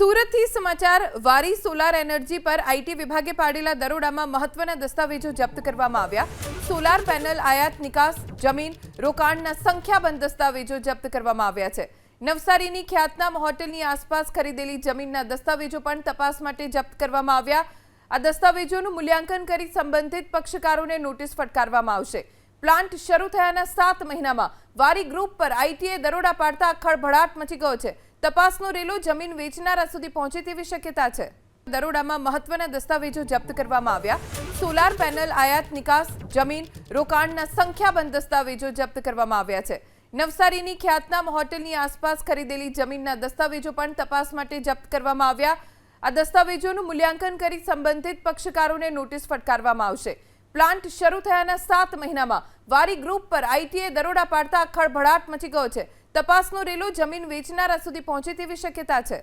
સુરતથી સમાચાર, વારી સોલાર એનર્જી પર આઈટી વિભાગે પાડેલા દરોડામાં મહત્વના દસ્તાવેજો જપ્ત કરવામાં આવ્યા. સોલાર પેનલ, આયાત નિકાસ, જમીન રોકાણના સંખ્યાબંધ દસ્તાવેજો જપ્ત કરવામાં આવ્યા છે. નવસારીની ખ્યાતનામ હોટેલની આસપાસ ખરીદેલી જમીનના દસ્તાવેજો પણ તપાસ માટે જપ્ત કરવામાં આવ્યા. આ દસ્તાવેજોનું મૂલ્યાંકન કરી સંબંધિત પક્ષકારોને નોટિસ ફટકારવામાં આવશે. પ્લાન્ટ શરૂ થયાના સાત મહિનામાં. વારી ગ્રુપ પર આઈટીએ દરોડા પાડતા ખળભળાટ મચી ગયો છે. તપાસનો રેલો જમીન વેચનારા સુધી પહોંચે તેવી શક્યતા છે. દરોડામાં મહત્વના દસ્તાવેજો જપ્ત કરવામાં આવ્યા. સોલાર પેનલ, આયાત, નિકાસ, જમીન, રોકાણના સંખ્યાબંધ દસ્તાવેજો જપ્ત કરવામાં આવ્યા છે. નવસારીની ખ્યાતનામ હોટેલની આસપાસ ખરીદેલી જમીનના દસ્તાવેજો પણ તપાસ માટે જપ્ત કરવામાં આવ્યા. આ દસ્તાવેજોનું મૂલ્યાંકન કરી સંબંધિત પક્ષકારોને નોટિસ ફટકારવામાં આવશે. પ્લાન્ટ શરૂ થયાના સાત મહિનામાં વારી ગ્રુપ પર આઈટીએ દરોડા પાડતા ખળભળાટ મચી ગયો છે. તપાસનું રેલું જમીન વેચનારા સુધી પહોંચે તેવી શક્યતા છે.